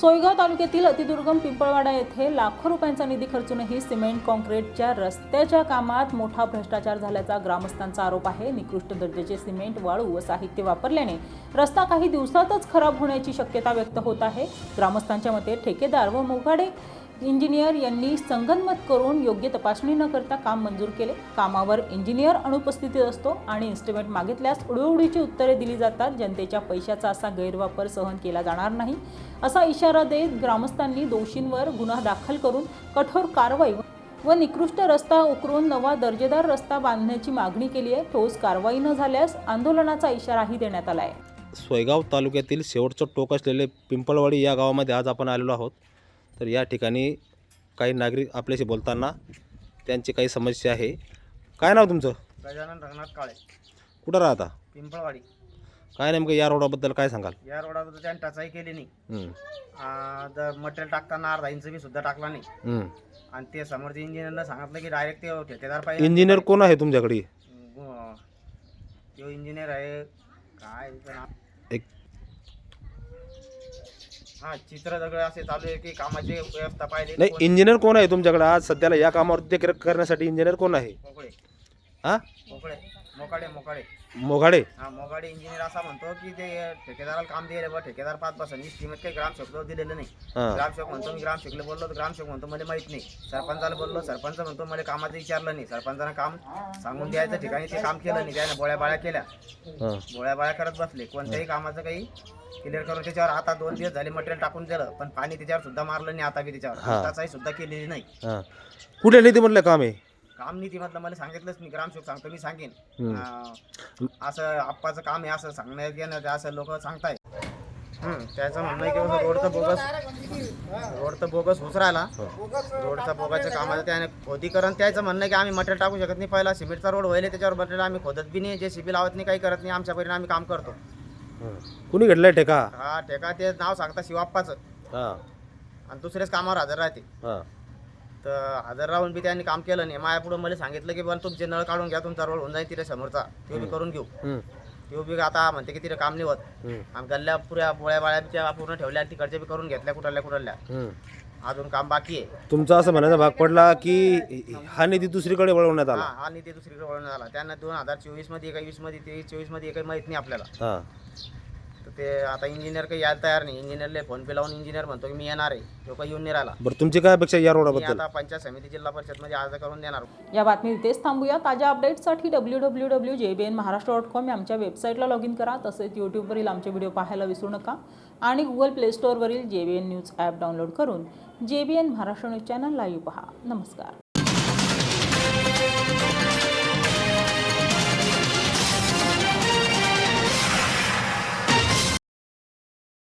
सोयगाव तालुक्यातील अतिदुर्गम पिंपळवाडा येथे लाखो रुपयांचा निधी खर्चूनही सिमेंट कॉन्क्रीटच्या रस्त्याच्या कामात मोठा भ्रष्टाचार झाल्याचा ग्रामस्थांचा आरोप आहे. निकृष्ट दर्जाचे सिमेंट वाळू व साहित्य वापरल्याने रस्ता काही दिवसातच खराब होण्याची शक्यता व्यक्त होत आहे. ग्रामस्थांच्या मते ठेकेदार व मोघाडे इंजिनियर यांनी संगनमत करून योग्य तपासणी न करता काम मंजूर केले. कामावर इंजिनियर अनुपस्थितीत असतो आणि इन्स्ट्रुमेंट मागितल्यास उडवडीची उत्तरे दिली जातात. जनतेच्या पैशाचा असा गैरवापर सहन केला जाणार नाही. असा इशारा देत ग्रामस्थांनी दोषींवर गुन्हा दाखल करून कठोर कारवाई व निकृष्ट रस्ता उकरून नवा दर्जेदार रस्ता बांधण्याची मागणी केली आहे. ठोस कारवाई न झाल्यास आंदोलनाचा इशाराही देण्यात आला आहे. सोयगाव तालुक्यातील शेवटचं टोक असलेले पिंपळवाडी या गावामध्ये आज आपण आलेलो आहोत. तर या ठिकाणी काही नागरिक आपल्याशी बोलताना त्यांची काही समस्या आहे. काय नाव तुमचं? गजानन रंगनाथ काळे. कुठं राहता? पिंपळवाडी. काय नेमकं या रोडाबद्दल काय सांगाल? या रोडाबद्दल त्यांनी टचाई केली नाही. हं, आ, मटेरियल टाकताना अर्धा इंच बी सुद्धा टाकला नाही. हं. आणि ते समोरच्या इंजिनियरनं सांगितलं की डायरेक्ट ते ठेकेदार पाहिजे. इंजिनियर कोण आहे तुमच्याकडे? तो इंजिनियर आहे. काय त्याचं नाव? एक हा असे चालू आहे की कामाची व्यवस्था पाहिजे. नाही इंजिनियर कोण आहे तुमच्याकडे? आज सध्याला या कामावर देखरेख करण्यासाठी इंजिनियर कोण आहे? मोकळे हां मोकळे मोकाडे मोकाडे. मोघाडे हा मोकाडे इंजिनियर असा म्हणतो की ते ठेकेदाराला काम दिले बा ठेकेदार पाच बसा. निश्चित काही ग्रामसेवक दिलेलं नाही. हां. ग्रामसेवक म्हणतो मी ग्रामसेवकला बोललो तर ग्रामसेवक म्हणतो मला माहीत नाही. सरपंचाला बोललो सरपंच म्हणतो मला कामाचं विचारलं नाही. सरपंचानं काम सांगून द्यायचं ठिकाणी ते काम केलं नाही. त्याने बोळ्या बाळ्या केल्या. हां. बोळ्या बाळ्या करत बसले. कोणत्याही कामाचं काही क्लिअर करून त्याच्यावर आता दोन दिवस झाले मटेरियल टाकून दिलं पण पाणी त्याच्यावर सुद्धा मारलं नाही आता बी त्याच्यावर. हा. त्याचाही सुद्धा केलेली नाही. हां. कुठल्या निधी म्हटलं काम आहे काम नीती म्हटलं मला सांगितलंच नाही ग्रामसेवक सांगतो मी सांगेन. अं, असं आप्पाचं काम आहे असं सांगण्यात येणं असं लोक सांगताय हम्म, त्याचं म्हणणं आहे की बाबा रोडचं बोगस रोडचं बोगस होच राहिला रोडचा बोगाच्या कामाचं त्याने खोदीकरण त्याचं म्हणणं आहे की आम्ही मटेरियल टाकू शकत नाही पहिला सिमेंटचा रोड व्हायला त्याच्यावर मटेरियल आम्ही खोदत बी नाही जे सीबी लावत नाही काही करत नाही आमच्या परीने आम्ही काम करतो. हां. कुणी घेतलाय ठेका? हा ठेका ते नाव सांगता शिवाप्पाचं. हां. आणि दुसरेच कामावर हजर राहते. हां. तर हजर राहून बी त्यांनी काम केलं नाही. माझ्या पुढे मला सांगितलं की बन तुमचे नळ काढून घ्या तुमचा रोड होऊन जाईल तिथे समोरचा. तो बी करून घेऊ. तो बी आता म्हणते की तिथे काम नाही होत. आणि गल्ल्या पुऱ्या पोळ्या बाळ्या पूर्ण ठेवल्या आणि तिकडच्या बी करून घेतल्या कुठल्या कुठल्या. अजून काम बाकी आहे. तुमचा असं म्हणायचा भाग पडला की हा निधी दुसरीकडे वळवण्यात आला. हा निधी दुसरीकडे वळवण्यात आला. त्यांना दोन हजार चोवीसमध्ये एका वीसमध्ये तेवीस चोवीसमध्ये काही माहीत नाही आपल्याला. तर ते आता इंजिनियर काही यायला तयार नाही. इंजिनियरले फोन पे लावून इंजिनियर म्हणतो की मी येणार आहे. तो काही येऊन नाही राहिला. बरं तुमची काय अपेक्षा या मी रोडाबद्दल? आता पंचायत समिती जिल्हा परिषदमध्ये अर्ज करून देणार या बातमी इथेच थांबूया. ताज्या अपडेट्ससाठी W W W J B N Maharashtra dot com या आमच्या वेबसाईटला लॉग इन करा. तसेच यूट्यूबवरील आमचे व्हिडिओ पाहायला विसरू नका. आणि Google play स्टोअरवरील J B N news app download करून J B N Maharashtra news channel live पहा. नमस्कार.